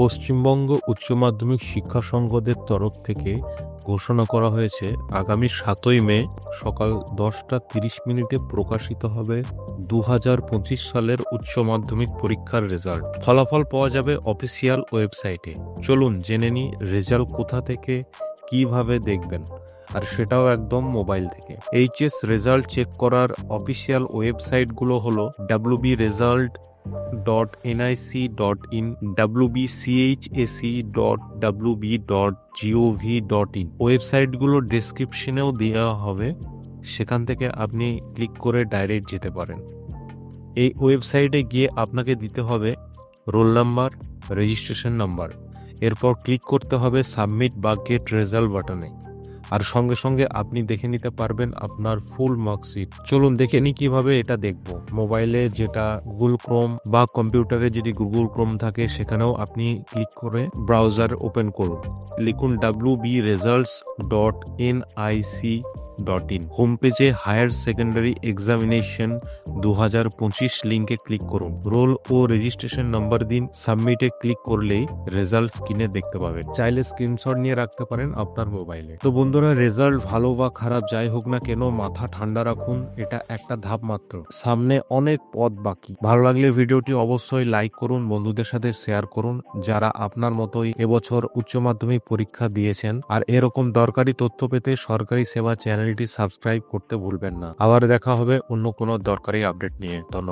পশ্চিমবঙ্গ উচ্চ মাধ্যমিক শিক্ষা সংঘদের তরফ থেকে ঘোষণা করা হয়েছে, আগামী সাতই মে সকাল দশটা তিরিশ মিনিটে প্রকাশিত হবে দু হাজার পঁচিশ সালের উচ্চ মাধ্যমিক পরীক্ষার রেজাল্ট। ফলাফল পাওয়া যাবে অফিসিয়াল ওয়েবসাইটে। চলুন জেনে নিই রেজাল্ট কোথা থেকে কীভাবে দেখবেন। আর সেটাও একদম মোবাইল থেকে। এইচএস রেজাল্ট চেক করার অফিসিয়াল ওয়েবসাইটগুলো হলো WB result dot NIC dot in WBCHSE dot WB dot GOV dot in ওয়েবসাইটগুলো ডেসক্রিপশনেও দেওয়া হবে, সেখান থেকে আপনি ক্লিক করে ডাইরেক্ট যেতে পারেন। এই ওয়েবসাইটে গিয়ে আপনাকে দিতে হবে রোল নাম্বার রেজিস্ট্রেশন নাম্বার এরপর ক্লিক করতে হবে সাবমিট বা গেট রেজাল্ট বাটনে আর সঙ্গে সঙ্গে আপনি দেখে নিতে পারবেন আপনার ফুল মার্কশিট চলুন দেখে নি কীভাবে এটা দেখব। মোবাইলে যেটা গুগল ক্রোম বা কম্পিউটারে যদি গুগল ক্রোম থাকে, সেখানেও আপনি ক্লিক করে ব্রাউজার ওপেন করুন। লিখুন W B results dot N I C dot in home পেজে হায়ার সেকেন্ডারি এক্সামিনেশন দু হাজার পঁচিশ লিঙ্কে ক্লিক করুন। রোল ও রেজিস্ট্রেশন নাম্বার দিন সাবমিটে ক্লিক করলেই রেজাল্ট স্ক্রিনে দেখতে পাবেন। চাইলে স্ক্রিনশট নিয়ে রাখতে পারেন আপনার মোবাইলে তো বন্ধুরা রেজাল্ট ভালো বা খারাপ যাই হোক না কেন, মাথা ঠান্ডা রাখুন, এটা একটা ধাপ মাত্র। সামনে অনেক পথ বাকি। ভালো লাগলে ভিডিওটি অবশ্যই লাইক করুন, বন্ধুদের সাথে শেয়ার করুন, যারা আপনার মতোই এবছর উচ্চ মাধ্যমিক পরীক্ষা দিয়েছেন। আর এরকম দরকারি তথ্য পেতে সরকারি সেবা চ্যানেলটি সাবস্ক্রাইব করতে ভুলবেন না। আবার দেখা হবে অন্য কোনো দরকারি আপডেট নিয়ে। ধন্যবাদ।